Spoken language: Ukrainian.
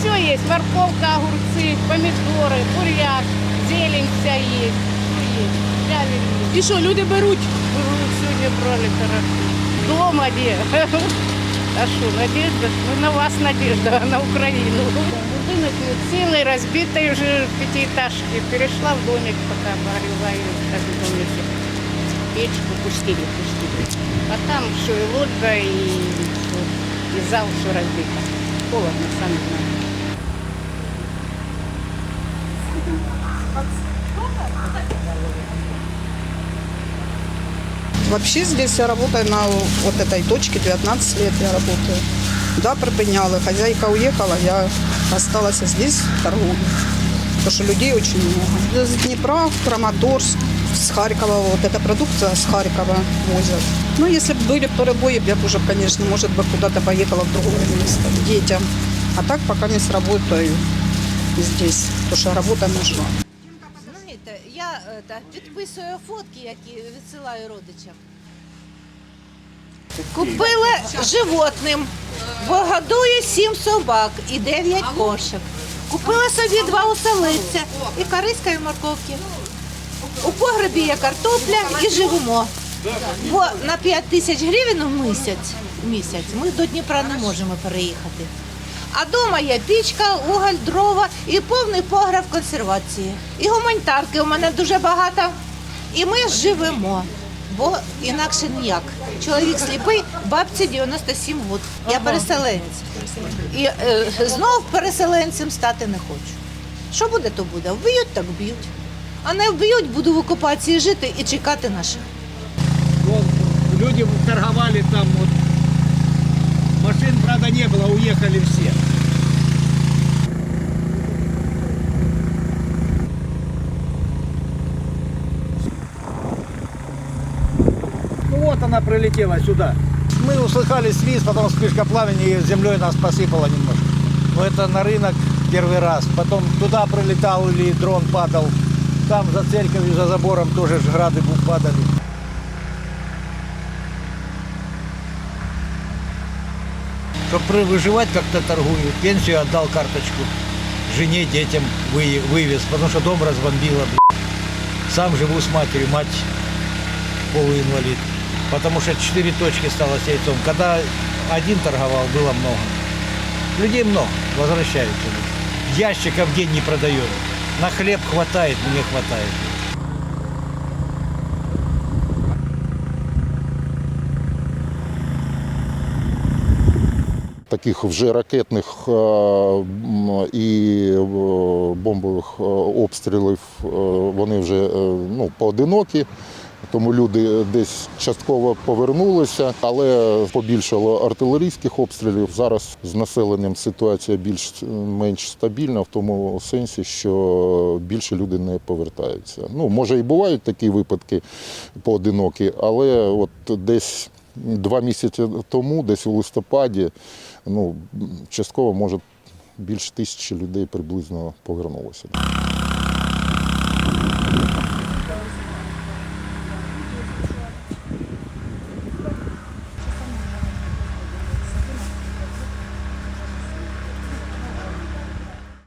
Все есть, морковка, огурцы, помидоры, буряк, зелень вся есть. Все есть. Взяли, І що, люди беруть? берут, сегодня брали хорошо. Дома где? А что, надежда? Ну, на вас надежда, а на Украину. Будинок цілий, розбитий вже пятиэтажки. Перешла в домик, пока погрела и так в домике. Печку пустили, пустили. А там все, и лодка, и, всё, и зал все разбито. Холодно, сами знаете. Вообще здесь я работаю на вот этой точке, 19 лет я работаю. Да, припиняли, хозяйка уехала, я осталась здесь, торгую. Потому что людей очень много. С Днепра, Краматорск, с Харькова, вот эта продукция с Харькова возят. Ну, если бы были перебои, я бы уже, конечно, может быть, куда-то поехала в другое место, детям. А так пока не сработаю здесь, потому что работа нужна. Знаєте, я е, та, підписую фотки, які відсилаю родичам. Купила животним, бо годую сім собак і дев'ять кошок. Купила собі два оселедця і кориска і морковки. У погребі є картопля і живемо. Бо на 5 тисяч гривень в місяць, в місяць ми до Дніпра не можемо переїхати. А вдома є пічка, уголь, дрова і повний погреб консервації. І гуманітарки у мене дуже багато. І ми живемо, бо інакше ніяк. Чоловік сліпий, бабці 97 років. Я переселенець. І е, знов переселенцем стати не хочу. Що буде, то буде. Вб'ють, так вб'ють. А не вб'ють, буду в окупації жити і чекати наших. Люди торговали там вот. Машин, правда, не было, уехали все. Ну вот она прилетела сюда. Мы услыхали свист, потом вспышка пламени и землей нас посыпало немножко. Но это на рынок первый раз. Потом туда прилетал или дрон падал. Там за церковью, за забором тоже грады падали. При- выживать как-то торгую. Пенсию отдал карточку. Жене, детям вы- вывез, потому что дом разбомбило. б***ь. Сам живу с матерью, мать полуинвалид. Потому что четыре точки стало с яйцом. Когда один торговал, было много. Людей много, возвращаются. Ящиков день не продает. На хлеб хватает, мне хватает. Таких вже ракетних е, і е, бомбових е, обстрілів вони вже ну, поодинокі. Тому люди десь частково повернулися, але побільшало артилерійських обстрілів. Зараз з населенням ситуація більш-менш стабільна в тому сенсі, що більше люди не повертаються. Ну, може і бувають такі випадки поодинокі, але от десь два місяці тому, десь у листопаді, ну, частково, може, більше тисячі людей приблизно повернулося.